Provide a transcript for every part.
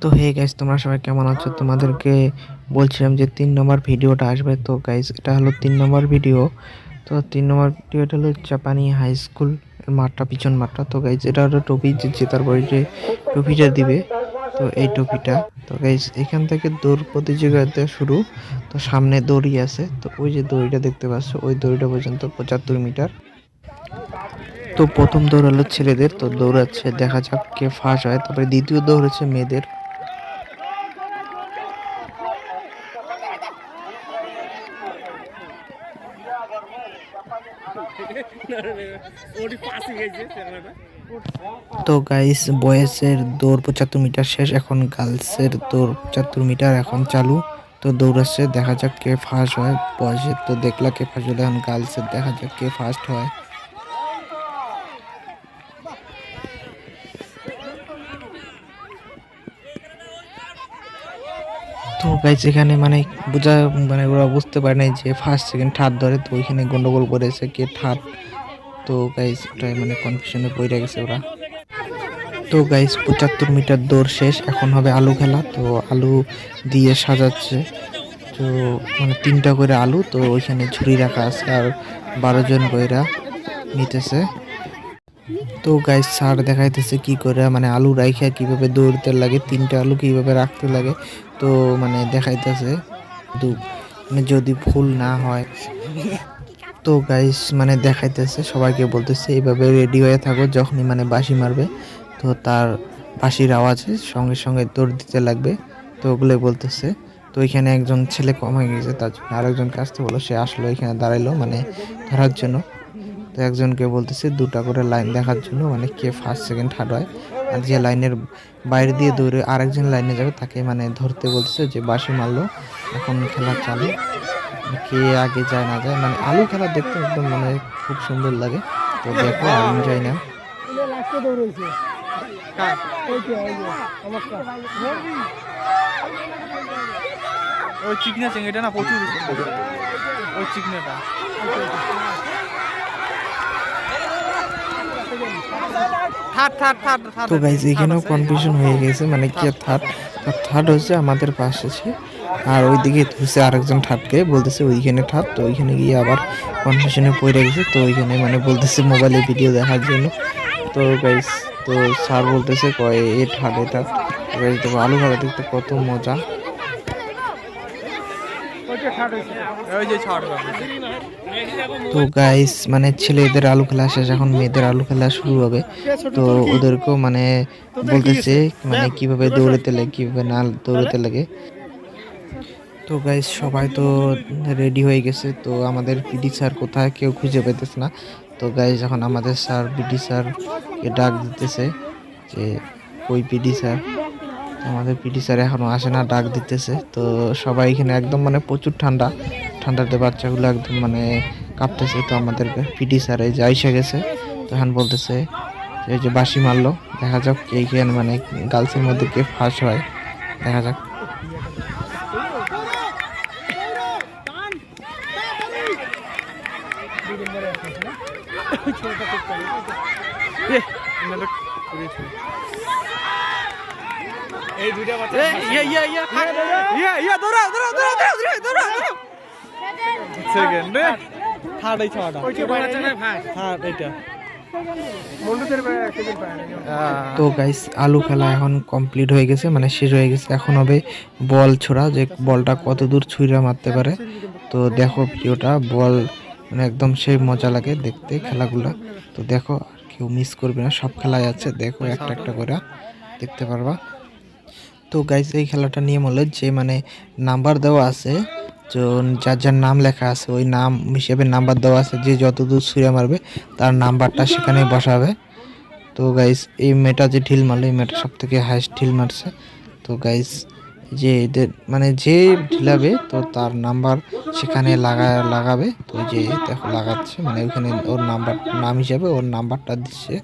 তো hey guys তোমরা সবাই কেমন আছো? তোমাদেরকে বলছিলাম যে তিন নম্বর ভিডিওটা আসবে। তো গাইস এটা হলো তিন নম্বর ভিডিও। তো তিন নম্বর ভিডিওটা হলো জাপানি হাই স্কুল মাঠটা, পিছন মাঠটা। তো গাইস এটা হলো টপি যে জেতার পরে যে টপিটা দিবে, তো এই টপিটা। তো গাইস এখান থেকে দৌড় প্রতিযোগিতা শুরু। তো সামনে দড়ি আছে। তো ওই যে দড়িটা দেখতে পাচ্ছ, ওই দড়িটা পর্যন্ত পঁচাত্তর মিটার। তো প্রথম দৌড় হলো ছেলেদের। তো দৌড়াচ্ছে, দেখা যাক কে ফার্স্ট হয়। তারপরে দ্বিতীয় দৌড় হচ্ছে মেয়েদের। তো গাইস বয়েসের দৌড় পঁচাত্তর মিটার শেষ, এখন গার্লসের দৌড় পঁচাত্তর মিটার এখন চালু। তো দৌড়াচ্ছে, দেখা যাক কে ফার্স্ট হয় বয়েসের তো দেখলা কে ফার্স্ট হলে, এখন গার্লসের দেখা যাক কে ফার্স্ট হয়। তো গাইজ এখানে মানে বোঝা মানে ওরা বুঝতে পারে নাই যে ফার্স্ট সেকেন্ড থার্ড ধরে তো ওইখানে গন্ডগোল করেছে কে থার্ড তো গাইজ ওটাই মানে কনফিউশনে পড়ে গেছে ওরা। তো গাইজ পঁচাত্তর মিটার দৌড় শেষ, এখন হবে আলু খেলা, তো আলু দিয়ে সাজাচ্ছে। তো মানে তিনটা করে আলু, তো ওইখানে ঝুড়ি রাখা আছে আর বারো জন কইরা নিতেছে। তো গাইস সার দেখাইতেছে কি করে মানে আলু রাইখা কীভাবে দৌড়তে লাগে, তিনটা আলু কীভাবে রাখতে লাগে, তো মানে দেখাইতেছে। দু মানে যদি ভুল না হয়, তো গাইস মানে দেখাইতেছে, সবাইকে বলতেছে, এইভাবে রেডি হয়ে থাকো, যখনই মানে বাঁশি মারবে। তো তার বাঁশির আওয়াজে সঙ্গে সঙ্গে দৌড় দিতে লাগবে, তো ওগুলো বলতেছে। তো এখানে একজন ছেলে কম গেছে, তার জন্য আরেকজনকে আসতে বলো সে আসলো, এখানে দাঁড়াইলো মানে ধরার জন্য। তো একজনকে বলতেছে, দুটা করে লাইন দেখার জন্য মানে কে ফার্স্ট সেকেন্ড থার্ড হয়। আর যে লাইনের বাইরে দিয়ে দৌড়ে আরেকজন লাইনে যাবে, তাকে মানে ধরতে বলতেছে যে বাসি মারলো, এখন খেলা চালু। কে আগে যায়, না যায় মানে আলু খেলা দেখতে একদম মানে খুব সুন্দর লাগে। তো দেখো আমি যাই না ওই চিকনা চিংড়িটা না, প্রচুর। ওই চিকনাটা থার্ড থার্ড থার্ড থার্ড তো গাইজ এখানেও কনফিউশন হয়ে গেছে মানে কে থার্ড থার্ড হচ্ছে আমাদের পাশে আছে। আর ওইদিকে হচ্ছে আরেকজন থার্ডকে বলতেছে ওইখানে থার্ড তো ওইখানে গিয়ে আবার কনফিউশনে পড়ে গেছে। তো ওইখানে মানে বলতেছে মোবাইলে ভিডিও দেখার জন্য। তো গাইজ তো স্যার বলতেছে কয় a third a third guys দেখো আলু ভাজা দেখতে কত মজা ওইটা থার্ড হয়েছে ওই যে ছাড় তো গাইস মানে ছেলেদের আলু খেলা শেষ, এখন মেয়েদের আলু খেলা শুরু হবে। তো ওদেরকেও মানে বলতেছে মানে কীভাবে দৌড়াতে লাগে, কীভাবে না দৌড়াতে লাগে। তো গাইস সবাই তো রেডি হয়ে গেছে, তো আমাদের পিডি স্যার কোথায় কেউ খুঁজে পেতেছে না। তো গাইস এখন আমাদের স্যার পিডি স্যারকে ডাক দিতেছে যে, ওই পিডি স্যার আমাদের পিটি স্যার এখনও আসে না ডাক দিতেছে তো সবাই এখানে একদম মানে প্রচুর ঠান্ডা ঠান্ডাতে বাচ্চাগুলো একদম মানে কাঁপতেছে তো আমাদের পিডি স্যার এই যে আইসা গেছে তখন বলতেছে এই যে বাঁশি মারলো দেখা যাক কে কে মানে গার্লসের মধ্যে কে ফার্স্ট হয় দেখা যাক এই দুইটা বাচ্চা ইয়া ইয়া ইয়া ইয়া ইয়া দৌড়া দৌড়া দৌড়া দৌড়া দৌড়া দৌড়া সেকেন্ড থার্ড এই ছটা ওইটা বাচ্চা না ভাই থার্ড। এটা বন্ধুদের সেকেন্ড পায় তো গাইস আলু খেলা এখন কমপ্লিট হয়ে গেছে মানে শেষ হয়ে গেছে। এখন হবে বল ছোড়া যে বলটা কত দূর ছুঁড়া মারতে পারে। তো দেখো ভিডিওটা বল মানে একদম সেই মজা লাগে দেখতে খেলাগুলা। তো দেখো কেউ মিস করবে না সব খেলাই আছে। দেখো একটা একটা করে দেখতে পারবা। তো গাইস এই খেলাটা নিয়ম হলো যে মানে নাম্বার দেওয়া আছে, তো যার যার নাম লেখা আছে, ওই নাম হিসেবে নাম্বার দেওয়া আছে, যে যত দূর ছুঁড়ে মারবে, তার নাম্বারটা সেখানে বসাবে। তো গাইস এই মেয়েটা যে ঢিল মারলো, এই মেয়েটা সব থেকে হাইস্ট ঢিল মারছে। তো গাইস যে এদের মানে যে ঢিলাবে, তো তার নাম্বার সেখানে লাগা, লাগাবে। তো যে দেখো, লাগাচ্ছে মানে ওইখানে ওর নাম্বার নাম হিসাবে ওর নাম্বারটা দিচ্ছে।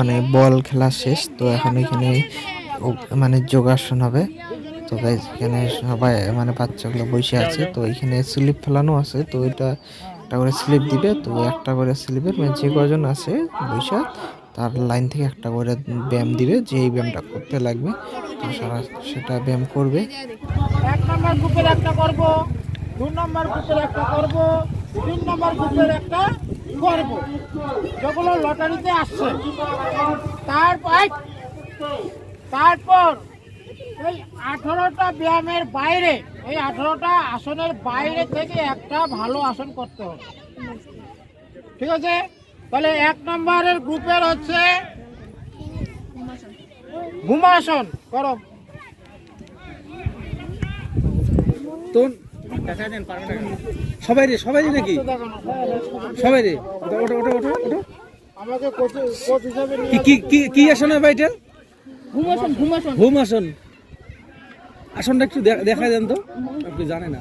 মানে বল খেলা শেষ, তো এখন এখানে মানে যোগাসন হবে। তো এখানে সবাই মানে বাচ্চাগুলো বসে আছে, তো এখানে স্লিপ ফেলানো আছে, তো এটা একটা করে স্লিপ দিবে, তো একটা করে স্লিপের মানে যে কজন আছে বসে, তার লাইন থেকে একটা করে ব্যায়াম দিবে, যে এই ব্যায়ামটা করতে লাগবে, তো সারা সেটা ব্যায়াম করবে। এক নম্বর গ্রুপের একটা করব দুই নম্বর গ্রুপের একটা করব, তিন নম্বর গ্রুপের একটা করব। যেগুলো লটারিতে আসছে। তারপর তারপর এই আঠারোটা ব্যায়ামের বাইরে, এই আঠারোটা আসনের বাইরে থেকে একটা ভালো আসন করতে হবে। ঠিক আছে? তাহলে এক নম্বরের গ্রুপের হচ্ছে ঘুমাসন করো। সবাই রে সবাই রে নাকি? সবাই রে ওটা ওটা ওটা কি কি কি আসন হবে এটা? আসন আসনটা একটু দেখা দেন তো। আপনি জানেন না।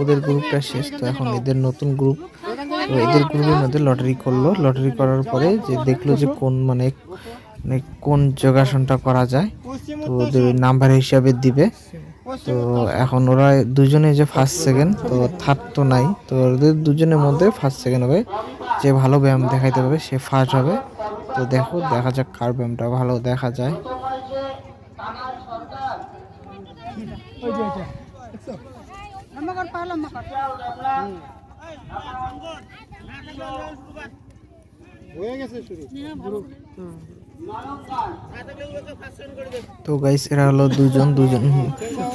ওদের গ্রুপটা শেষ, তো এখন এদের নতুন গ্রুপ এদের গ্রুপের মধ্যে লটারি করল। লটারি করার পরে যে দেখল যে কোন মানে কোন যোগাসনটা করা যায় তো ওদের নাম্বার হিসাবে দিবে তো এখন ওরা দুজনে যে ফার্স্ট সেকেন্ড তো থার্ড তো নাই তো ওদের দুজনের মধ্যে ফার্স্ট সেকেন্ড হবে যে ভালো ব্যায়াম দেখাইতে পারবে সে ফার্স্ট হবে তো দেখো দেখা যাক কার ব্যায়ামটা ভালো দেখা যায় যে ওইটা দেখছ? হয়ে গেছে শুরু তো গাইস এরা হলো দুজন দুজন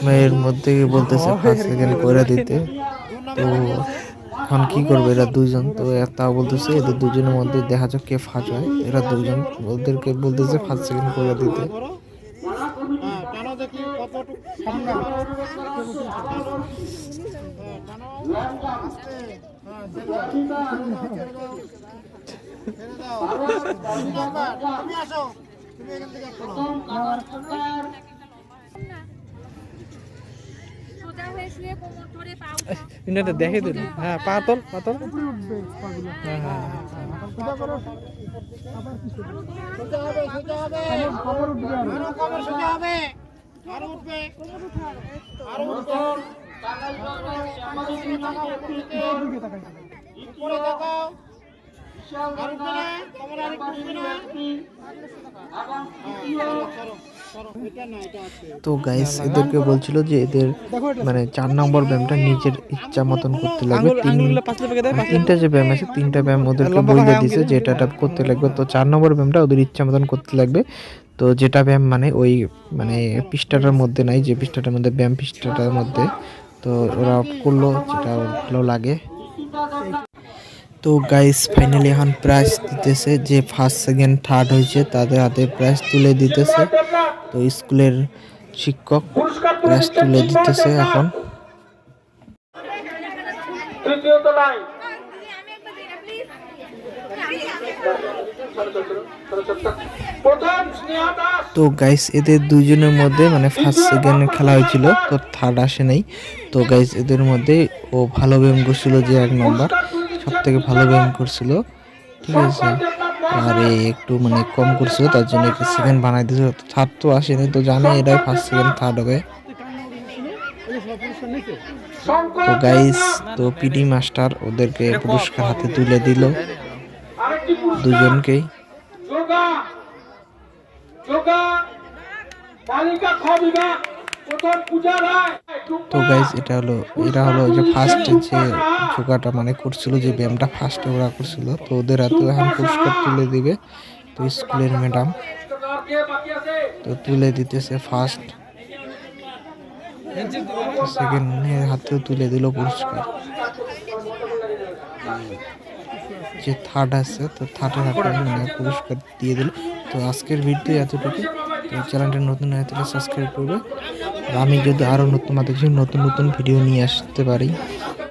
মেয়ের মধ্যে বলতেছে ফার্স্ট সেকেন্ড করে দিতে। তো এখন কি করবে এরা দুজন? তো তাও বলতেছে এদের দুজনের মধ্যে দেখা যাক কে ফার্স্ট হয়। এরা দুজন ওদেরকে বলতেছে ফার্স্ট সেকেন্ড করে দিতে। হ্যাঁ দেখি ঠান্ডা হ্যাঁ হ্যাঁ হয়ে হ্যাঁ পাতল পাতল। হ্যাঁ হ্যাঁ সোজা আরও উঠবে। আরও উঠবে। উপরে তাকাও তো গাইস এদেরকে বলছিল যে এদের মানে চার নম্বর ব্যায়ামটা নিজের ইচ্ছা মতন করতে লাগবে। তিনটা যে ব্যায়াম আছে তিনটা ব্যায়াম ওদেরকে বলে দিছে যে এটা এটা করতে লাগবে। তো চার নম্বর ব্যায়ামটা ওদের ইচ্ছা মতন করতে লাগবে। তো যেটা ব্যায়াম মানে ওই মানে পৃষ্ঠাটার মধ্যে নাই যে পৃষ্ঠাটার মধ্যে ব্যায়াম পৃষ্ঠাটার মধ্যে। তো ওরা করল যেটা ভালো লাগে। তো গাইস ফাইনালি এখন প্রাইজ দিতেছে যে ফার্স্ট সেকেন্ড থার্ড হয়েছে তাদের হাতে প্রাইজ তুলে দিতেছে। তো স্কুলের শিক্ষক প্রাইজ তুলে দিতেছে এখন। তো গাইস এদের দুজনের মধ্যে মানে ফার্স্ট সেকেন্ড খেলা হয়েছিল তো থার্ড আসে নাই। তো গাইস এদের মধ্যে ও ভালো ব্যায়াম করছিল যে এক নম্বর সব থেকে ভালো ব্যায়াম করছিল, ঠিক আছে? আর একটু মানে কম করছিল, তার জন্য একটু সেকেন্ড বানাই দিয়েছিল। থার্ড তো আসেনি, তো জানে এরাই ফার্স্ট সেকেন্ড থার্ড হবে। তো গাইস তো পিডি মাস্টার ওদেরকে পুরস্কার হাতে তুলে দিল দুজনকেই। যোগা! যোগা! বালিকা খ তো গাইজ এটা হলো এটা হলো যে ফার্স্ট যে যোগাটা মানে করছিল যে ব্যায়ামটা ফার্স্টে ওরা করছিল। তো ওদের হাতে এখন পুরস্কার তুলে দিবে। তো স্কুলের ম্যাডাম তো তুলে দিতেছে ফার্স্ট সেকেন্ড হাতেও তুলে দিল পুরস্কার যে থার্ড আছে তো থার্ডের মানে পুরস্কার দিয়ে দিল। তো আজকের ভিডিও এতটুকু তো চ্যানেলটা নতুন হয়ে থাকলে সাবস্ক্রাইব করবে। আমি যদি আরও নতুন মাত্র নতুন নতুন ভিডিও নিয়ে আসতে পারি।